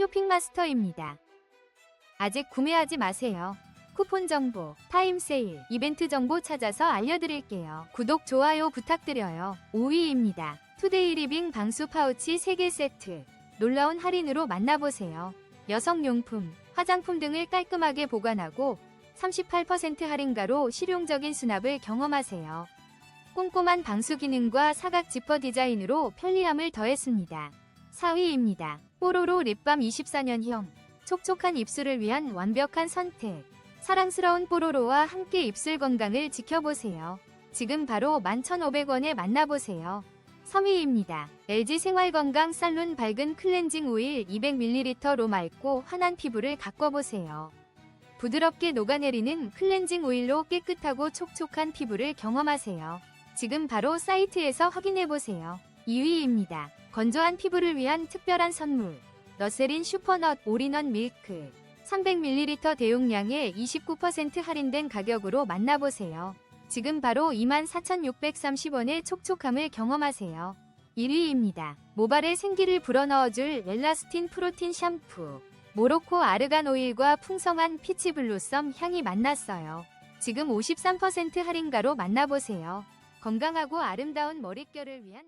쇼핑마스터입니다. 아직 구매하지 마세요. 쿠폰 정보, 타임 세일, 이벤트 정보 찾아서 알려드릴게요. 구독, 좋아요 부탁드려요. 5위입니다. 투데이 리빙 방수 파우치 3개 세트. 놀라운 할인으로 만나보세요. 여성용품, 화장품 등을 깔끔하게 보관하고 38% 할인가로 실용적인 수납을 경험하세요. 꼼꼼한 방수 기능과 사각 지퍼 디자인으로 편리함을 더했습니다. 4위입니다. 뽀로로 립밤 24년형. 촉촉한 입술을 위한 완벽한 선택. 사랑스러운 뽀로로와 함께 입술 건강을 지켜보세요. 지금 바로 11,500원에 만나보세요. 3위입니다. LG 생활건강 살룬 밝은 클렌징 오일 200ml로 맑고 환한 피부를 가꿔보세요. 부드럽게 녹아내리는 클렌징 오일로 깨끗하고 촉촉한 피부를 경험하세요. 지금 바로 사이트에서 확인해보세요. 2위입니다. 건조한 피부를 위한 특별한 선물. 너세린 슈퍼넛 올인원 밀크. 300ml 대용량에 29% 할인된 가격으로 만나보세요. 지금 바로 24,630원의 촉촉함을 경험하세요. 1위입니다. 모발에 생기를 불어넣어줄 엘라스틴 프로틴 샴푸. 모로코 아르간 오일과 풍성한 피치 블루썸 향이 만났어요. 지금 53% 할인가로 만나보세요. 건강하고 아름다운 머릿결을 위한